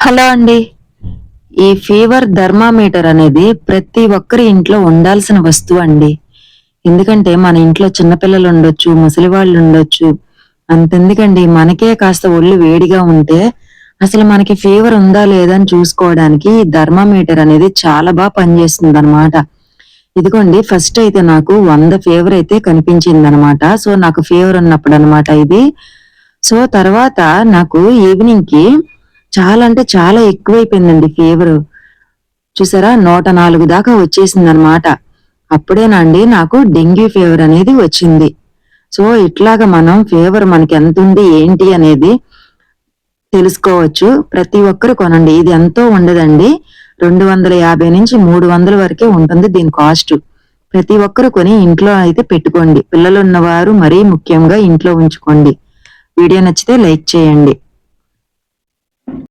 Hello అండి. ఈ fever thermometer అనేది ప్రతి ఒక్కరి ఇంట్లో ఉండాల్సిన వస్తువు అండి. ఎందుకంటే మన ఇంట్లో చిన్నపిల్లలు ఉండొచ్చు ముసలి వాళ్ళు ఉండొచ్చు అంతెందుకండి. మనకే కాస్త ఒళ్ళు వేడిగా ఉంటే అసలు మనకి ఫీవర్ ఉందా లేదా అని చూసుకోవడానికి ఈ థర్మామీటర్ అనేది చాలా బాగా పనిచేస్తుంది అనమాట ఇదిగోండి ఫస్ట్ అయితే నాకు వంద ఫీవర్ అయితే కనిపించింది అనమాట సో నాకు ఫీవర్ ఉన్నప్పుడు అనమాట ఇది. సో తర్వాత నాకు ఈవినింగ్కి చాలా అంటే చాలా ఎక్కువైపోయిందండి ఫీవర్. చూసారా? నూట నాలుగు దాకా వచ్చేసింది అనమాట అప్పుడేనండి నాకు డెంగ్యూ ఫీవర్ అనేది వచ్చింది. సో ఇట్లాగా మనం ఫీవర్ మనకి ఎంత ఉంది ఏంటి అనేది తెలుసుకోవచ్చు. ప్రతి ఒక్కరు కొనండి. ఇది ఎంతో ఉండదండి. రెండు వందల యాభై నుంచి మూడు వందల వరకే ఉంటుంది దీని కాస్ట్. ప్రతి ఒక్కరు కొని ఇంట్లో అయితే పెట్టుకోండి. పిల్లలు ఉన్నవారు మరీ ముఖ్యంగా ఇంట్లో ఉంచుకోండి. వీడియో నచ్చితే లైక్ చేయండి.